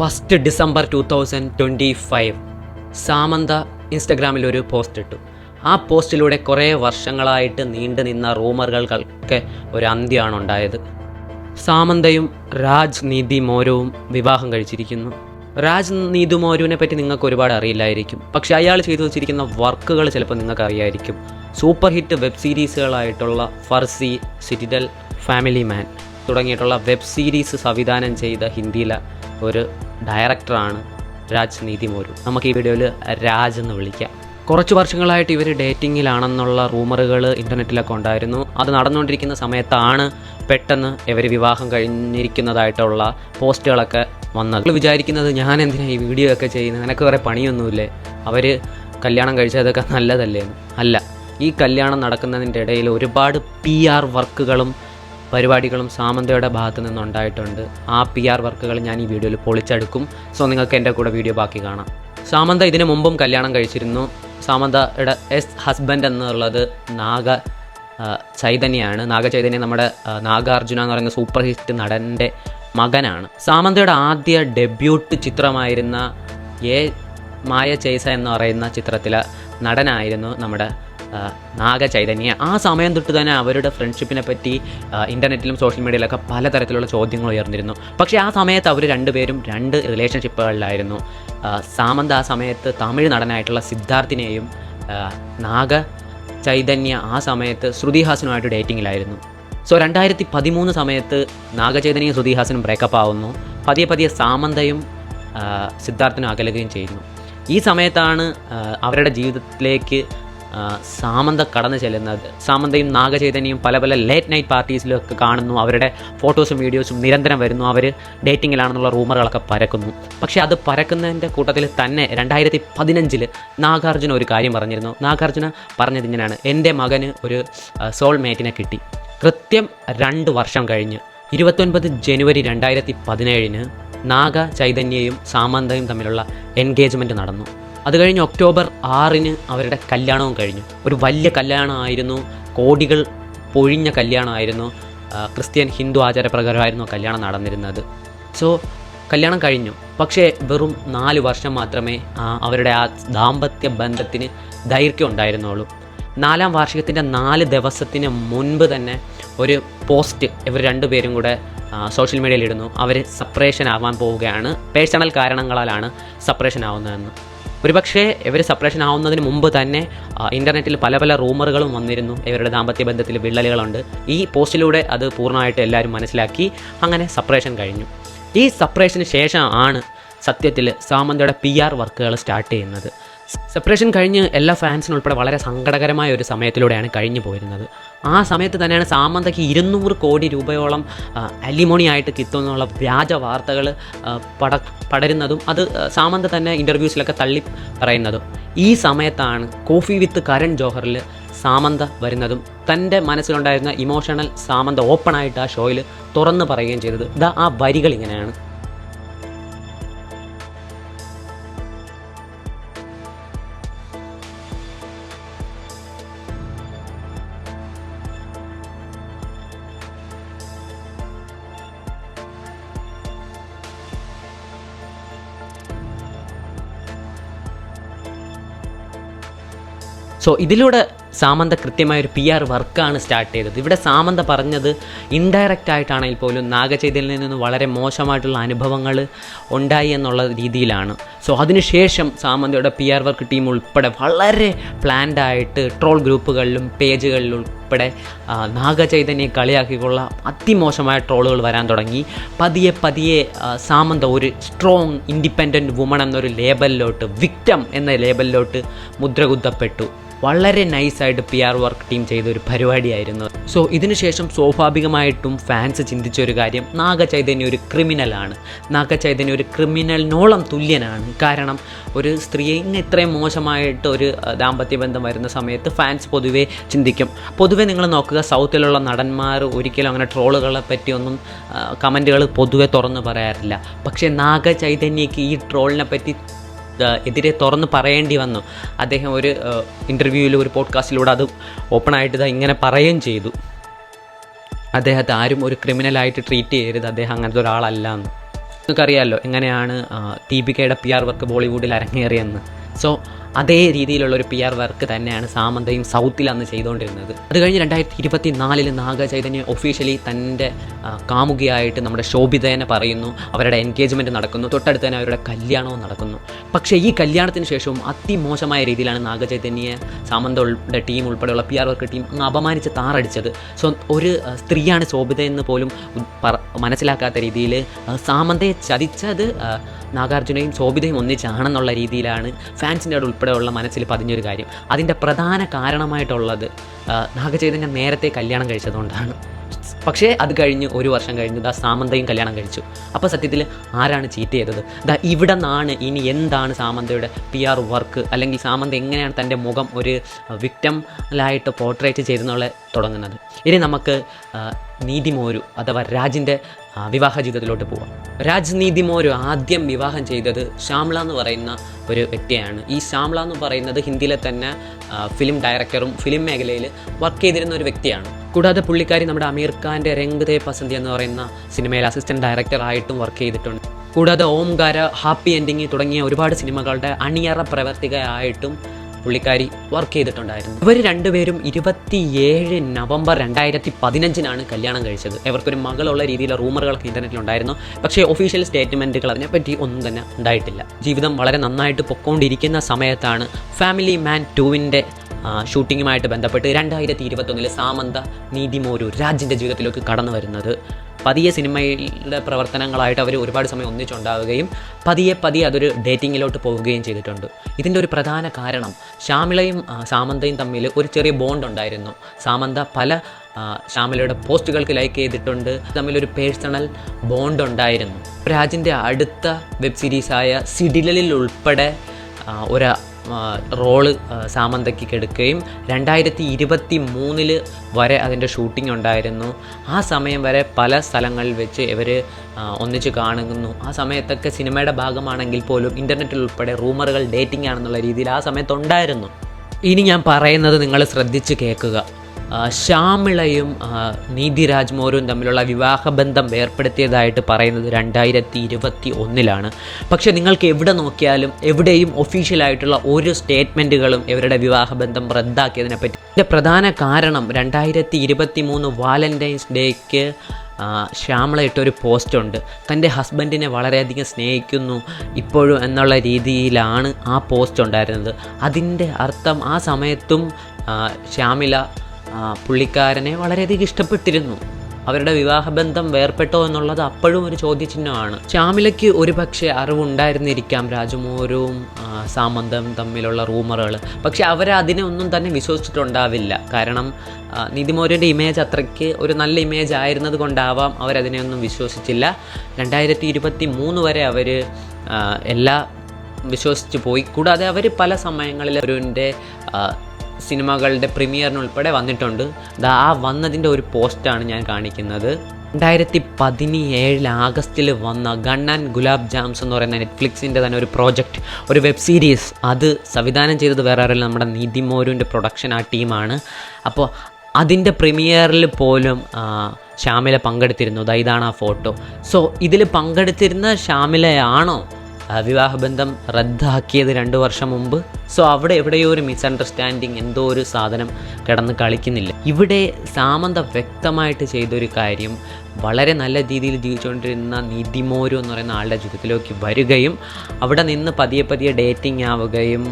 First December two thousand twenty five Samantha ഇൻസ്റ്റഗ്രാമിൽ ഒരു post ഇട്ടു ആ പോസ്റ്റിലൂടെ കുറേ വർഷങ്ങളായിട്ട് നീണ്ടു നിന്ന റൂമറുകൾക്കൊക്കെ ഒരു അന്ത്യമാണ് ഉണ്ടായത് സാമന്തയും രാജ് നീതി മോരവും വിവാഹം കഴിച്ചിരിക്കുന്നു. രാജ് നീതു മോരുവിനെ പറ്റി നിങ്ങൾക്ക് ഒരുപാട് അറിയില്ലായിരിക്കും. പക്ഷെ അയാൾ ചെയ്തു വെച്ചിരിക്കുന്ന വർക്കുകൾ ചിലപ്പോൾ നിങ്ങൾക്ക് അറിയായിരിക്കും സൂപ്പർ ഹിറ്റ് വെബ് സീരീസുകളായിട്ടുള്ള ഫർസി സിറ്റിഡൽ ഫാമിലി മാൻ തുടങ്ങിയിട്ടുള്ള വെബ് സീരീസ് സംവിധാനം ചെയ്ത ഹിന്ദിയിലെ ഒരു ഡയറക്ടറാണ് രാജ് നീതി മോരു. നമുക്ക് ഈ വീഡിയോയിൽ രാജ് എന്ന് വിളിക്കാം. കുറച്ച് വർഷങ്ങളായിട്ട് ഇവർ ഡേറ്റിങ്ങിലാണെന്നുള്ള റൂമറുകൾ ഇന്റർനെറ്റിലൊക്കെ ഉണ്ടായിരുന്നു. അത് നടന്നുകൊണ്ടിരിക്കുന്ന സമയത്താണ് പെട്ടെന്ന് ഇവർ വിവാഹം കഴിഞ്ഞിരിക്കുന്നതായിട്ടുള്ള പോസ്റ്റുകളൊക്കെ വന്നത്. വിചാരിക്കുന്നത് ഞാൻ എന്തിനാണ് ഈ വീഡിയോ ഒക്കെ ചെയ്യുന്നത്? നിനക്ക് കുറേ പണിയൊന്നുമില്ലേ? അവർ കല്യാണം കഴിച്ചതൊക്കെ നല്ലതല്ലേ അല്ല ഈ കല്യാണം നടക്കുന്നതിന്റെ ഇടയിൽ ഒരുപാട് പി ആർ വർക്കുകളും പരിപാടികളും സാമന്തയുടെ ഭാഗത്ത് നിന്നുണ്ടായിട്ടുണ്ട്. ആ പി ആർ വർക്കുകൾ ഞാൻ ഈ വീഡിയോയിൽ പൊളിച്ചെടുക്കും. സോ നിങ്ങൾക്ക് എന്റെ കൂടെ വീഡിയോ ബാക്കി കാണാം. സാമന്ത ഇതിനു മുമ്പും കല്യാണം കഴിച്ചിരുന്നു. സാമന്തയുടെ എസ് ഹസ്ബൻഡ് എന്നുള്ളത് നാഗ ചൈതന്യയാണ് നാഗചൈതന്യ നമ്മുടെ നാഗാർജുന എന്ന് പറയുന്ന സൂപ്പർ ഹിറ്റ് നടന്റെ മകനാണ്. സാമന്തയുടെ ആദ്യ ഡെബ്യൂട്ട് ചിത്രമായിരുന്ന എ മായ ചേസ എന്ന് പറയുന്ന ചിത്രത്തിലെ നടനായിരുന്നു നമ്മുടെ നാഗചൈതന്യ. ആ സമയം തൊട്ട് തന്നെ അവരുടെ ഫ്രണ്ട്ഷിപ്പിനെ പറ്റി ഇന്റർനെറ്റിലും സോഷ്യൽ മീഡിയയിലൊക്കെ പലതരത്തിലുള്ള ചോദ്യങ്ങൾ ഉയർന്നിരുന്നു. പക്ഷേ ആ സമയത്ത് അവർ രണ്ടുപേരും രണ്ട് റിലേഷൻഷിപ്പുകളിലായിരുന്നു സാമന്ത് ആ സമയത്ത് തമിഴ് നടനായിട്ടുള്ള സിദ്ധാർത്ഥിനെയും നാഗ ചൈതന്യ ആ സമയത്ത് ശ്രുതിഹാസനുമായിട്ട് ഡേറ്റിങ്ങിലായിരുന്നു സോ രണ്ടായിരത്തി പതിമൂന്ന് സമയത്ത് നാഗചൈതന്യയും ശ്രുതിഹാസനും ബ്രേക്കപ്പ് ആവുന്നു. പതിയെ പതിയെ സാമന്തയും സിദ്ധാർത്ഥനും അകലുകയും ചെയ്യുന്നു. ഈ സമയത്താണ് അവരുടെ ജീവിതത്തിലേക്ക് സാമന്ത കടന്നു ചെല്ലുന്നത്. സാമന്തയും നാഗചൈതന്യയും പല പല ലേറ്റ് നൈറ്റ് പാർട്ടീസിലൊക്കെ കാണുന്നു. അവരുടെ ഫോട്ടോസും വീഡിയോസും നിരന്തരം വരുന്നു. അവർ ഡേറ്റിങ്ങിലാണെന്നുള്ള റൂമറുകളൊക്കെ പരക്കുന്നു. പക്ഷേ അത് പരക്കുന്നതിന്റെ കൂട്ടത്തിൽ തന്നെ രണ്ടായിരത്തി പതിനഞ്ചിൽ നാഗാർജുന ഒരു കാര്യം പറഞ്ഞിരുന്നു. നാഗാർജുന പറഞ്ഞത് ഇങ്ങനെയാണ്. എന്റെ മകന് ഒരു സോൾമേറ്റിനെ കിട്ടി. കൃത്യം രണ്ട് വർഷം കഴിഞ്ഞ് ഇരുപത്തൊൻപത് ജനുവരി രണ്ടായിരത്തി പതിനേഴിന് നാഗ ചൈതന്യയും സാമന്തയും തമ്മിലുള്ള എൻഗേജ്മെന്റ് നടന്നു. അത് കഴിഞ്ഞ് ഒക്ടോബർ ആറിന് അവരുടെ കല്യാണവും കഴിഞ്ഞു. ഒരു വലിയ കല്യാണമായിരുന്നു. കോടികൾ പൊഴിഞ്ഞ കല്യാണമായിരുന്നു. ക്രിസ്ത്യൻ ഹിന്ദു ആചാരപ്രകാരമായിരുന്നു കല്യാണം നടന്നിരുന്നത്. സോ കല്യാണം കഴിഞ്ഞു. പക്ഷേ വെറും നാല് വർഷം മാത്രമേ അവരുടെ ആ ദാമ്പത്യ ബന്ധത്തിന് ദൈർഘ്യം ഉണ്ടായിരുന്നുള്ളൂ. നാലാം വാർഷികത്തിന്റെ നാല് ദിവസത്തിന് മുൻപ് തന്നെ ഒരു പോസ്റ്റ് ഇവർ രണ്ടുപേരും കൂടെ സോഷ്യൽ മീഡിയയിൽ ഇടുന്നു. അവർ സെപ്പറേഷൻ ആവാൻ പോവുകയാണ്. പേഴ്സണൽ കാരണങ്ങളാലാണ് സെപ്പറേഷൻ ആവുന്നതെന്ന്. ഒരുപക്ഷേ ഇവർ സെപ്പറേഷൻ ആവുന്നതിന് മുമ്പ് തന്നെ ഇന്റർനെറ്റിൽ പല പല റൂമറുകളും വന്നിരുന്നു. ഇവരുടെ ദാമ്പത്യ ബന്ധത്തിൽ വിള്ളലുകളുണ്ട്. ഈ പോസ്റ്റിലൂടെ അത് പൂർണമായിട്ട് എല്ലാവരും മനസ്സിലാക്കി അങ്ങനെ സെപ്പറേഷൻ കഴിഞ്ഞു. ഈ സെപ്പറേഷന് ശേഷം ആണ് സത്യത്തിൽ സാമന്തയുടെ പി ആർ വർക്കുകൾ സ്റ്റാർട്ട് ചെയ്യുന്നത്. സെപ്പറേഷൻ കഴിഞ്ഞ് എല്ലാ ഫാൻസിനും ഉൾപ്പെടെ വളരെ സങ്കടകരമായ ഒരു സമയത്തിലൂടെയാണ് കഴിഞ്ഞു പോയിരുന്നത്. ആ സമയത്ത് തന്നെയാണ് സാമന്തയ്ക്ക് ഇരുന്നൂറ് കോടി രൂപയോളം ആ, അലിമോണി ആയിട്ട് കിട്ടുമെന്നുള്ള വ്യാജ വാർത്തകൾ പട പടരുന്നതും അത് സാമന്ത തന്നെ ഇന്റർവ്യൂസിലൊക്കെ തള്ളി പറയുന്നതും. ഈ സമയത്താണ് കോഫി വിത്ത് കരൺ ജോഹറിൽ സാമന്ത വരുന്നതും. തന്റെ മനസ്സിലുണ്ടായിരുന്ന ഇമോഷണൽ സാമന്ത ഓപ്പണായിട്ട് ആ ഷോയിൽ തുറന്നു പറയുകയും ചെയ്തത്. ഇതാ ആ വരികൾ ഇങ്ങനെയാണ്. സോ ഇതിലൂടെ സാമന്ത കൃത്യമായ ഒരു പി ആർ വർക്കാണ് സ്റ്റാർട്ട് ചെയ്തത്. ഇവിടെ സാമന്ത പറഞ്ഞത് ഇൻഡയറക്റ്റ് ആയിട്ടാണെങ്കിൽ പോലും നാഗചൈതന്യയിൽ നിന്ന് വളരെ മോശമായിട്ടുള്ള അനുഭവങ്ങൾ ഉണ്ടായി എന്നുള്ള രീതിയിലാണ്. സോ അതിനുശേഷം സാമന്തയുടെ പി ആർ വർക്ക് ടീം ഉൾപ്പെടെ വളരെ പ്ലാൻഡ് ആയിട്ട് ട്രോൾ ഗ്രൂപ്പുകളിലും പേജുകളിലും ഉൾപ്പെടെ നാഗചൈതന്യെ കളിയാക്കിക്കൊള്ള അതിമോശമായ ട്രോളുകൾ വരാൻ തുടങ്ങി. പതിയെ പതിയെ സാമന്ത ഒരു സ്ട്രോങ് ഇൻഡിപെൻഡന്റ് വുമൺ എന്നൊരു ലേബലിലോട്ട് വിക്റ്റം എന്ന ലേബലിലോട്ട് മുദ്രകുത്തപ്പെട്ടു. വളരെ നൈസായിട്ട് പി ആർ വർക്ക് ടീം ചെയ്ത ഒരു പരിപാടിയായിരുന്നു. സോ ഇതിനുശേഷം സ്വാഭാവികമായിട്ടും ഫാൻസ് ചിന്തിച്ച ഒരു കാര്യം. നാഗ ചൈതന്യ ഒരു ക്രിമിനലാണ് നാഗ ചൈതന്യ ഒരു ക്രിമിനലിനോളം തുല്യനാണ്. കാരണം ഒരു സ്ത്രീയെ ഇങ്ങനെ ഇത്രയും മോശമായിട്ട് ഒരു ദാമ്പത്യ ബന്ധം വരുന്ന സമയത്ത് ഫാൻസ് പൊതുവേ ചിന്തിക്കും. പൊതുവേ നിങ്ങൾ നോക്കുക സൗത്തിലുള്ള നടന്മാർ ഒരിക്കലും അങ്ങനെ ട്രോളുകളെ പറ്റിയൊന്നും കമന്റുകൾ പൊതുവെ തുറന്നു പറയാറില്ല. പക്ഷേ നാഗ ചൈതന്യയ്ക്ക് ഈ ട്രോളിനെ പറ്റി എതിരെ തുറന്ന് പറയേണ്ടി വന്നു. അദ്ദേഹം ഒരു ഇന്റർവ്യൂവിൽ ഒരു പോഡ്കാസ്റ്റിലൂടെ അത് ഓപ്പണായിട്ട് ഇങ്ങനെ പറയുകയും ചെയ്തു. അദ്ദേഹത്തെ ആരും ഒരു ക്രിമിനലായിട്ട് ട്രീറ്റ് ചെയ്യരുത്. അദ്ദേഹം അങ്ങനത്തെ ഒരാളല്ല എന്ന്. നിങ്ങൾക്കറിയാമല്ലോ എങ്ങനെയാണ് ദീപികയുടെ പി ആർ വർക്ക് ബോളിവുഡിൽ അരങ്ങേറിയെന്ന്. സോ അതേ രീതിയിലുള്ള ഒരു പി ആർ വർക്ക് തന്നെയാണ് സാമന്തയും സൗത്തിൽ അന്ന് ചെയ്തുകൊണ്ടിരുന്നത് അത് കഴിഞ്ഞ് രണ്ടായിരത്തി ഇരുപത്തി നാലിൽ നാഗ ചൈതന്യ ഒഫീഷ്യലി തന്റെ കാമുകിയായിട്ട് നമ്മുടെ ശോഭിതേനെ പറയുന്നു. അവരുടെ എൻഗേജ്മെന്റ് നടക്കുന്നു. തൊട്ടടുത്ത് തന്നെ അവരുടെ കല്യാണവും നടക്കുന്നു. പക്ഷേ ഈ കല്യാണത്തിന് ശേഷവും അതിമോശമായ രീതിയിലാണ് നാഗചൈതന്യ സാമന്തയുടെ ടീം ഉൾപ്പെടെയുള്ള പി ആർ വർക്ക് ടീം അങ്ങ് അപമാനിച്ച് താറടിച്ചത്. സോ ഒരു സ്ത്രീയാണ് ശോഭിത എന്ന് പോലും മനസ്സിലാക്കാത്ത രീതിയിൽ സാമന്തയെ ചതിച്ചത് നാഗാർജുനയും ശോഭിതയും ഒന്നിച്ചാണെന്നുള്ള രീതിയിലാണ് ഫാൻസിന്റെ അവിടെ ഉൾപ്പെടെയുള്ള മനസ്സിൽ പതിഞ്ഞൊരു കാര്യം. അതിന്റെ പ്രധാന കാരണമായിട്ടുള്ളത് നാഗചൈതന്യം നേരത്തെ കല്യാണം കഴിച്ചതുകൊണ്ടാണ്. പക്ഷേ അത് കഴിഞ്ഞ് ഒരു വർഷം കഴിഞ്ഞ് ദാ സാമന്തയും കല്യാണം കഴിച്ചു. അപ്പോൾ സത്യത്തിൽ ആരാണ് ചീറ്റ് ചെയ്തത്? ദാ ഇവിടെ നിന്നാണ് ഇനി എന്താണ് സാമന്തയുടെ പി ആർ വർക്ക് അല്ലെങ്കിൽ സാമന്ത എങ്ങനെയാണ് തന്റെ മുഖം ഒരു വിക്റ്റംലായിട്ട് പോർട്രേറ്റ് ചെയ്തെന്നുള്ള തുടങ്ങുന്നത്? ഇനി നമുക്ക് നീതിമോരു അഥവാ രാജിന്റെ വിവാഹ ജീവിതത്തിലോട്ട് പോവാം. രാജ്നീതി മോര് ആദ്യം വിവാഹം ചെയ്തത് ശ്യാമള എന്ന് പറയുന്ന ഒരു വ്യക്തിയാണ്. ഈ ശ്യാമള എന്ന് പറയുന്നത് ഹിന്ദിയിലെ തന്നെ ഫിലിം ഡയറക്ടറും ഫിലിം മേഖലയിൽ വർക്ക് ചെയ്തിരുന്ന ഒരു വ്യക്തിയാണ്. കൂടാതെ പുള്ളിക്കാരി നമ്മുടെ അമീർ ഖാന്റെ രംഗ് ദേ പസന്തി എന്ന് പറയുന്ന സിനിമയിൽ അസിസ്റ്റന്റ് ഡയറക്ടറായിട്ടും വർക്ക് ചെയ്തിട്ടുണ്ട്. കൂടാതെ ഓംകാര ഹാപ്പി എൻഡിങ് തുടങ്ങിയ ഒരുപാട് സിനിമകളുടെ അണിയറ പ്രവർത്തികയായിട്ടും പുള്ളിക്കാരി വർക്ക് ചെയ്തിട്ടുണ്ടായിരുന്നു. ഇവർ രണ്ടുപേരും ഇരുപത്തിയേഴ് നവംബർ രണ്ടായിരത്തി പതിനഞ്ചിനാണ് കല്യാണം കഴിച്ചത്. ഇവർക്കൊരു മകളുള്ള രീതിയിലുള്ള റൂമറുകളൊക്കെ ഇന്റർനെറ്റിലുണ്ടായിരുന്നു പക്ഷേ ഒഫീഷ്യൽ സ്റ്റേറ്റ്മെന്റുകൾ അതിനെപ്പറ്റി ഒന്നും തന്നെ ഉണ്ടായിട്ടില്ല. ജീവിതം വളരെ നന്നായിട്ട് പൊക്കോണ്ടിരിക്കുന്ന സമയത്താണ് ഫാമിലി മാൻ ടൂവിന്റെ ഷൂട്ടിങ്ങുമായിട്ട് ബന്ധപ്പെട്ട് രണ്ടായിരത്തി ഇരുപത്തൊന്നിൽ സാമന്ത നീതിമോരു രാജിന്റെ ജീവിതത്തിലേക്ക് കടന്നു വരുന്നത് പതിയെ സിനിമയിലെ പ്രവർത്തനങ്ങളായിട്ട് അവർ ഒരുപാട് സമയം ഒന്നിച്ചുണ്ടാവുകയും പതിയെ പതിയെ അതൊരു ഡേറ്റിങ്ങിലോട്ട് പോവുകയും ചെയ്തിട്ടുണ്ട്. ഇതിന്റെ ഒരു പ്രധാന കാരണം ശ്യാമിളയും സാമന്തയും തമ്മിൽ ഒരു ചെറിയ ബോണ്ട് ഉണ്ടായിരുന്നു. സാമന്ത പല ശ്യാമിളയുടെ പോസ്റ്റുകൾക്ക് ലൈക്ക് ചെയ്തിട്ടുണ്ട്. തമ്മിലൊരു പേഴ്സണൽ ബോണ്ട് ഉണ്ടായിരുന്നു. രാജിന്റെ അടുത്ത വെബ് സീരീസായ സിഡിലിൽ ഉൾപ്പെടെ ഒരു റോൾ സാമന്തയ്ക്ക് കെടുക്കുകയും രണ്ടായിരത്തി ഇരുപത്തി മൂന്നിൽ വരെ അതിന്റെ ഷൂട്ടിംഗ് ഉണ്ടായിരുന്നു. ആ സമയം വരെ പല സ്ഥലങ്ങളിൽ വെച്ച് ഇവർ ഒന്നിച്ച് കാണുന്നു. ആ സമയത്തൊക്കെ സിനിമയുടെ ഭാഗമാണെങ്കിൽ പോലും ഇന്റർനെറ്റിൽ ഉൾപ്പെടെ റൂമറുകൾ ഡേറ്റിംഗ് ആണെന്നുള്ള രീതിയിൽ ആ സമയത്തുണ്ടായിരുന്നു. ഇനി ഞാൻ പറയുന്നത് നിങ്ങൾ ശ്രദ്ധിച്ച് കേൾക്കുക. ശ്യാമിളയും നീതിരാജ് മോരും തമ്മിലുള്ള വിവാഹബന്ധം ഏർപ്പെടുത്തിയതായിട്ട് പറയുന്നത് രണ്ടായിരത്തി ഇരുപത്തി ഒന്നിലാണ് പക്ഷേ നിങ്ങൾക്ക് എവിടെ നോക്കിയാലും എവിടെയും ഒഫീഷ്യലായിട്ടുള്ള ഒരു സ്റ്റേറ്റ്മെന്റുകളും ഇവരുടെ വിവാഹബന്ധം റദ്ദാക്കിയതിനെ പറ്റി ഇതിന്റെ പ്രധാന കാരണം രണ്ടായിരത്തി ഇരുപത്തി മൂന്ന് വാലന്റൈൻസ് ഡേക്ക് ശ്യാമള ഇട്ടൊരു പോസ്റ്റുണ്ട്. തന്റെ ഹസ്ബൻഡിനെ വളരെയധികം സ്നേഹിക്കുന്നു ഇപ്പോഴും എന്നുള്ള രീതിയിലാണ് ആ പോസ്റ്റ് ഉണ്ടായിരുന്നത്. അതിന്റെ അർത്ഥം ആ സമയത്തും ശ്യാമില പുള്ളിക്കാരനെ വളരെയധികം ഇഷ്ടപ്പെട്ടിരുന്നു. അവരുടെ വിവാഹബന്ധം വേർപെട്ടോ എന്നുള്ളത് അപ്പോഴും ഒരു ചോദ്യചിഹ്നമാണ്. ശ്യാമിലയ്ക്ക് ഒരു പക്ഷേ അറിവുണ്ടായിരുന്നിരിക്കാം രാജമോരും സാമന്തം തമ്മിലുള്ള റൂമറുകൾ പക്ഷെ അവർ അതിനെ ഒന്നും തന്നെ വിശ്വസിച്ചിട്ടുണ്ടാവില്ല. കാരണം ആ, നിതിമോരന്റെ ഇമേജ് അത്രയ്ക്ക് ഒരു നല്ല ഇമേജ് ആയിരുന്നത് കൊണ്ടാവാം അവരതിനെയൊന്നും വിശ്വസിച്ചില്ല. രണ്ടായിരത്തി ഇരുപത്തി മൂന്ന് വരെ അവർ എല്ലാ വിശ്വസിച്ച് പോയി. കൂടാതെ അവർ പല സമയങ്ങളിൽ അവരുടെ സിനിമകളുടെ പ്രീമിയറിനുൾപ്പെടെ വന്നിട്ടുണ്ട്. ദാ ആ വന്നതിന്റെ ഒരു പോസ്റ്റാണ് ഞാൻ കാണിക്കുന്നത്. രണ്ടായിരത്തി പതിനേഴിൽ ആഗസ്റ്റിൽ വന്ന ഗൺ ആൻഡ് ഗുലാബ് ജാംസ് എന്ന് പറയുന്ന നെറ്റ്ഫ്ലിക്സിന്റെ തന്നെ ഒരു പ്രോജക്റ്റ് ഒരു വെബ് സീരീസ്. അത് സംവിധാനം ചെയ്തത് വേറെ ആരല്ല നമ്മുടെ നിതിമോരുവിന്റെ പ്രൊഡക്ഷൻ ആ ടീമാണ്. അപ്പോൾ അതിന്റെ പ്രീമിയറിൽ പോലും ഷാമില പങ്കെടുത്തിരുന്നു. ഇതാണ് ആ ഫോട്ടോ. സോ ഇതിൽ പങ്കെടുത്തിരുന്ന ശ്യാമിലയാണോ ആ, വിവാഹബന്ധം റദ്ദാക്കിയത് രണ്ട് വർഷം മുമ്പ്. സോ അവിടെ എവിടെയോ ഒരു മിസ്അണ്ടർസ്റ്റാൻഡിങ് എന്തോ ഒരു സാധനം കിടന്ന് കളിക്കുന്നില്ല. ഇവിടെ സാമന്ത വ്യക്തമായിട്ട് ചെയ്തൊരു കാര്യം വളരെ നല്ല രീതിയിൽ ജീവിച്ചുകൊണ്ടിരുന്ന നിതിമോരു എന്ന് പറയുന്ന ആളുടെ ജീവിതത്തിലേക്ക് വരികയും അവിടെ നിന്ന് പതിയെ പതിയെ ഡേറ്റിംഗ് ആവുകയും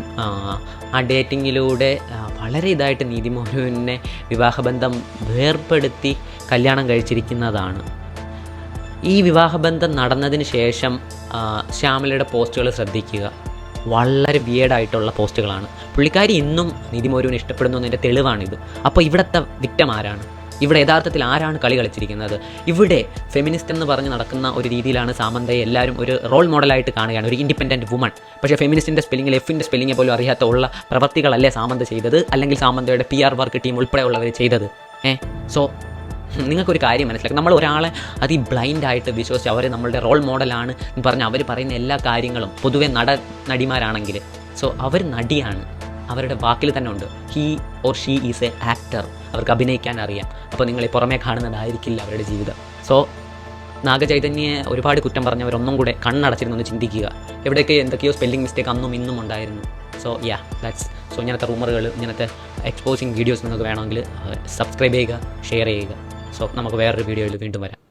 ആ ഡേറ്റിങ്ങിലൂടെ വളരെ ഇതായിട്ട് നീതിമോരുവിനെ വിവാഹബന്ധം വേർപ്പെടുത്തി കല്യാണം കഴിച്ചിരിക്കുന്നതാണ്. ഈ വിവാഹബന്ധം നടന്നതിന് ശേഷം ശ്യാമലയുടെ പോസ്റ്റുകൾ ശ്രദ്ധിക്കുക. വളരെ വിയേഡായിട്ടുള്ള പോസ്റ്റുകളാണ്. പുള്ളിക്കാരി ഇന്നും നിതിമോരുവിനെ ഇഷ്ടപ്പെടുന്നു എന്നതിന്റെ തെളിവാണിത്. അപ്പോൾ ഇവിടുത്തെ വിക്ടം ആരാണ്? ഇവിടെ യഥാർത്ഥത്തിൽ ആരാണ് കളി കളിച്ചിരിക്കുന്നത്? ഇവിടെ ഫെമിനിസ്റ്റ് എന്ന് പറഞ്ഞ് നടക്കുന്ന ഒരു രീതിയിലാണ് സാമന്തയെ എല്ലാവരും ഒരു റോൾ മോഡലായിട്ട് കാണുകയാണ്. ഒരു ഇൻഡിപെൻഡന്റ് വുമൺ പക്ഷേ ഫെമിനിസ്റ്റിന്റെ സ്പെല്ലിങ്ങിൽ എഫിന്റെ സ്പെല്ലിങ്ങെ പോലും അറിയാത്ത ഉള്ള പ്രവർത്തികളല്ലേ സാമന്ത ചെയ്തത്? അല്ലെങ്കിൽ സാമന്തയുടെ പി ആർ വർക്ക് ടീം ഉൾപ്പെടെയുള്ളവർ ചെയ്തത്? ഏ? സോ നിങ്ങൾക്കൊരു കാര്യം മനസ്സിലാക്കും. നമ്മൾ ഒരാളെ അതി ബ്ലൈൻഡായിട്ട് വിശ്വസിച്ച് അവർ നമ്മളുടെ റോൾ മോഡലാണ് എന്ന് പറഞ്ഞ് അവർ പറയുന്ന എല്ലാ കാര്യങ്ങളും പൊതുവെ നട നടിമാരാണെങ്കിൽ. സോ അവർ നടിയാണ്. അവരുടെ വാക്കിൽ തന്നെ ഉണ്ട്. He or she is a actor അവർക്ക് അഭിനയിക്കാൻ അറിയാം. അപ്പോൾ നിങ്ങൾ ഈ പുറമേ കാണുന്നതായിരിക്കില്ല അവരുടെ ജീവിതം. സോ നാഗചൈതന്യെ ഒരുപാട് കുറ്റം പറഞ്ഞവരൊന്നും കൂടെ കണ്ണടച്ചിരുന്നൊന്ന് ചിന്തിക്കുക. എവിടെയൊക്കെ എന്തൊക്കെയോ സ്പെല്ലിംഗ് മിസ്റ്റേക്ക് അന്നും ഇന്നും ഉണ്ടായിരുന്നു. സോ യാ ദാറ്റ്സ് സോ ഇങ്ങനത്തെ റൂമറുകൾ ഇങ്ങനത്തെ എക്സ്പോസിങ് വീഡിയോസ് നിങ്ങൾക്ക് വേണമെങ്കിൽ സബ്സ്ക്രൈബ് ചെയ്യുക ഷെയർ ചെയ്യുക. സോ നമുക്ക് വേറൊരു വീഡിയോയിൽ വീണ്ടും വരാം.